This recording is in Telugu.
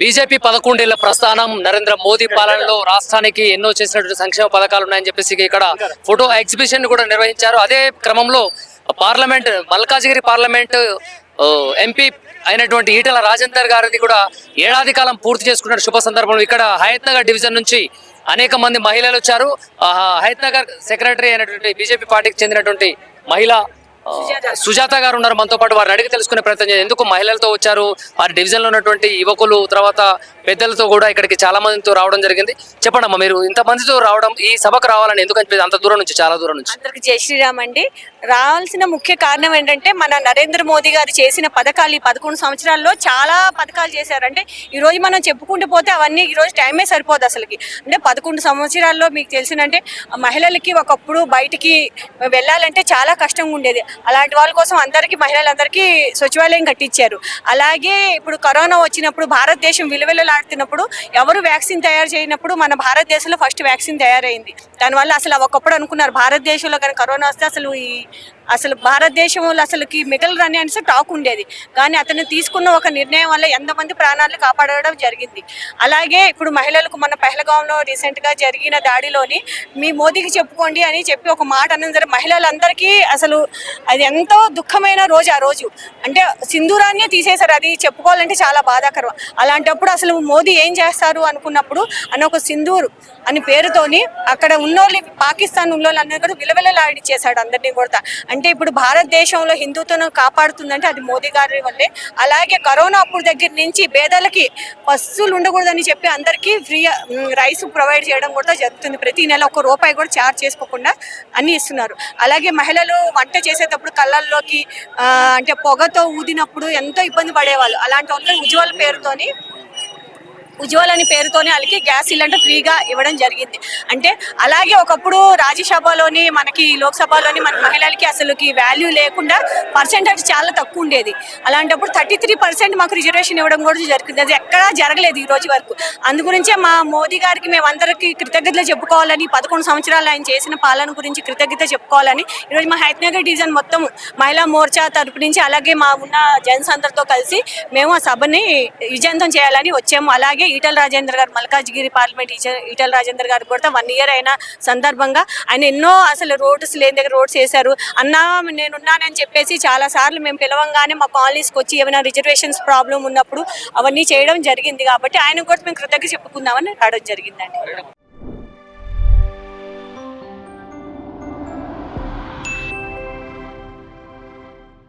బీజేపీ పదకొండేళ్ళ ప్రస్థానం నరేంద్ర మోదీ పాలనలో రాష్ట్రానికి ఎన్నో చేసినటువంటి సంక్షేమ పథకాలు ఉన్నాయని చెప్పేసి ఇక్కడ ఫోటో ఎగ్జిబిషన్ కూడా నిర్వహించారు. అదే క్రమంలో పార్లమెంట్ మల్కాజిగిరి పార్లమెంట్ ఎంపీ అయినటువంటి ఈటల రాజేందర్ గారిది కూడా ఏడాది కాలం పూర్తి చేసుకున్న శుభ సందర్భంలో. ఇక్కడ హయత్నగర్ డివిజన్ నుంచి అనేక మంది మహిళలు వచ్చారు. హయత్నగర్ సెక్రటరీ అయినటువంటి బీజేపీ పార్టీకి చెందినటువంటి మహిళ సుజాత. గారు ఉన్నారు మనతో పాటు. వారిని అడిగి తెలుసుకునే ప్రయత్నం చేయాలి ఎందుకు మహిళలతో వచ్చారు? వారి డివిజన్లో ఉన్నటువంటి యువకులు తర్వాత పెద్దలతో కూడా ఇక్కడికి చాలా మందితో రావడం జరిగింది. చెప్పండి అమ్మా మీరు ఇంత మందితో రావడం ఈ సభకు రావాలని ఎందుకు అనిపించింది అంత దూరం నుంచి చాలా దూరం నుంచి. అందరికి జై శ్రీరామ్ అండి. రావాల్సిన ముఖ్య కారణం ఏంటంటే మన నరేంద్ర మోదీ గారు చేసిన పథకాలు ఈ పదకొండు సంవత్సరాల్లో చాలా పథకాలు చేశారు అంటే ఈ రోజు మనం చెప్పుకుంటూ పోతే అవన్నీ ఈ రోజు టైమే సరిపోదు అసలుకి. అంటే పదకొండు సంవత్సరాల్లో మీకు తెలిసినంటే మహిళలకి ఒకప్పుడు బయటికి వెళ్ళాలంటే చాలా కష్టంగా ఉండేది. అలాంటి వాళ్ళ కోసం అందరికీ మహిళలందరికీ సచివాలయం కట్టించారు. అలాగే ఇప్పుడు కరోనా వచ్చినప్పుడు భారతదేశం విలువెలలాడుతున్నప్పుడు ఎవరు వ్యాక్సిన్ తయారు చేయనప్పుడు మన భారతదేశంలో ఫస్ట్ వ్యాక్సిన్ తయారైంది. దానివల్ల అసలు ఒకప్పుడు అనుకున్నారు భారతదేశంలో కానీ కరోనా వస్తే అసలు ఈ అసలు భారతదేశంలో అసలుకి మిగలరని అనేసి టాక్ ఉండేది. కానీ అతను తీసుకున్న ఒక నిర్ణయం వల్ల ఎంతమంది ప్రాణాలు కాపాడడం జరిగింది. అలాగే ఇప్పుడు మహిళలకు మన పెహలగాంలో రీసెంట్గా జరిగిన దాడిలోని మీ మోదీకి చెప్పుకోండి అని చెప్పి ఒక మాట అన్నది మహిళలందరికీ అసలు అది ఎంతో దుఃఖమైన రోజు ఆ రోజు. అంటే సింధూరాన్నే తీసేశారు. అది చెప్పుకోవాలంటే చాలా బాధాకరం. అలాంటప్పుడు అసలు మోదీ ఏం చేస్తారు అనుకున్నప్పుడు అని ఒక సింధూర్ అని పేరుతోని అక్కడ ఉన్నోళ్ళు పాకిస్తాన్ ఉన్నోళ్ళు అందరూ కూడా విలవిలలాడిచ్చేశాడు అందరినీ కూడా. అంటే ఇప్పుడు భారతదేశంలో హిందుత్వం కాపాడుతుందంటే అది మోదీ గారి వల్లే. అలాగే కరోనా అప్పుడు దగ్గర నుంచి పేదలకి వస్తువులు ఉండకూడదని చెప్పి అందరికీ ఫ్రీ రైస్ ప్రొవైడ్ చేయడం కూడా జరుగుతుంది. ప్రతి నెల ఒక రూపాయి కూడా చార్జ్ చేసుకోకుండా అన్ని ఇస్తున్నారు. అలాగే మహిళలు వంట చేసే చేసేటప్పుడు కళ్ళల్లోకి ఆ, అంటే పొగతో ఊదినప్పుడు ఎంతో ఇబ్బంది పడేవాళ్ళు. అలాంటి వాళ్ళకి ఉజ్వల పేరుతోని ఉజ్వల్ అని పేరుతోనే వాళ్ళకి గ్యాస్ సిలిండర్ ఫ్రీగా ఇవ్వడం జరిగింది. అంటే అలాగే ఒకప్పుడు రాజ్యసభలోని మనకి లోక్సభలోని మన మహిళలకి అసలుకి వాల్యూ లేకుండా పర్సెంటేజ్ చాలా తక్కువ ఉండేది. అలాంటప్పుడు థర్టీ త్రీ పర్సెంట్ మాకు రిజర్వేషన్ ఇవ్వడం కూడా జరిగింది. అది ఎక్కడా జరగలేదు ఈ రోజు వరకు. అందుగురించే మా మోదీ గారికి మేమందరికీ కృతజ్ఞతలు చెప్పుకోవాలని పదకొండు సంవత్సరాలు ఆయన చేసిన పాలన గురించి కృతజ్ఞత చెప్పుకోవాలని ఈరోజు మా హైత్నగర్ డివిజన్ మొత్తం మహిళా మోర్చా తరపు నుంచి అలాగే మా ఉన్న జన్స్ అందరితో కలిసి మేము ఆ సభని విజయంతం చేయాలని వచ్చాము. అలాగే ఈటల రాజేంద్ర గారు మల్కాజ్గిరి పార్లమెంట్ ఈటల రాజేంద్ర గారు కూడా వన్ ఇయర్ అయిన సందర్భంగా ఆయన ఎన్నో అసలు రోడ్స్ లేని దగ్గర రోడ్స్ వేశారు. అన్నా నేనున్నానని చెప్పేసి చాలా సార్లు మేము పిలవంగానే మా కాలనీస్కి వచ్చి ఏమైనా రిజర్వేషన్స్ ప్రాబ్లం ఉన్నప్పుడు అవన్నీ చేయడం జరిగింది కాబట్టి ఆయన కూడా మేము కృతజ్ఞ చెప్పుకుందామని రావడం జరిగిందండి.